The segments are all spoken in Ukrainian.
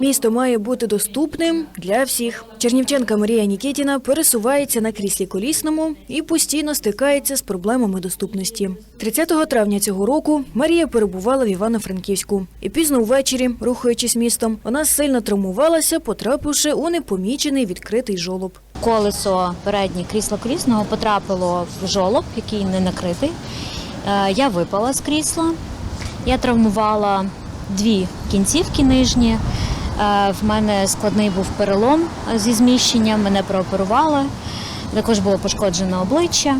Місто має бути доступним для всіх. Чернівченка Марія Нікітіна пересувається на кріслі колісному і постійно стикається з проблемами доступності. 30 травня цього року Марія перебувала в Івано-Франківську. І пізно ввечері, рухаючись містом, вона сильно травмувалася, потрапивши у непомічений відкритий жолоб. Колесо переднє крісла колісного потрапило в жолоб, який не накритий. Е, Я випала з крісла. Я травмувала дві кінцівки нижні. Е, В мене складний був перелом зі зміщенням, мене прооперували. Також було пошкоджено обличчя.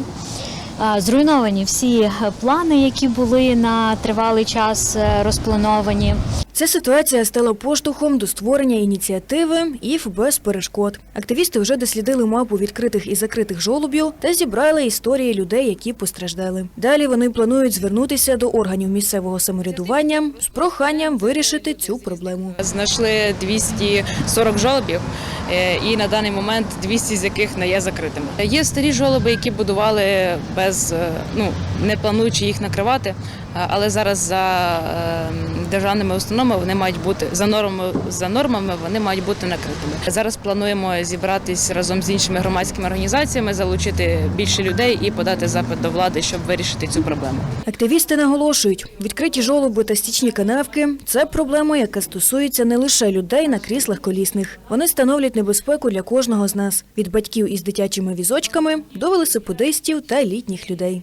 Е, Зруйновані всі плани, які були на тривалий час е, розплановані. Ця ситуація стала поштовхом до створення ініціативи «ІФ без перешкод». Активісти вже дослідили мапу відкритих і закритих жолобів та зібрали історії людей, які постраждали. Далі вони планують звернутися до органів місцевого самоврядування з проханням вирішити цю проблему. Знайшли 240 жолобів, е, і на даний момент 200 з яких не є закритими. Є старі жолоби, які будували без е, ну не плануючи їх накривати. Але зараз за е, державними установами вони мають бути за нормами за нормами. Вони мають бути накритими. Зараз плануємо зібратись разом з іншими громадськими організаціями, залучити більше людей і подати запит до влади, щоб вирішити цю проблему. Активісти наголошують, відкриті жолоби та стічні канавки – це проблема, яка стосується не лише людей на кріслах колісних. Вони становлять небезпеку для кожного з нас – від батьків із дитячими візочками до велосипедистів та літніх людей.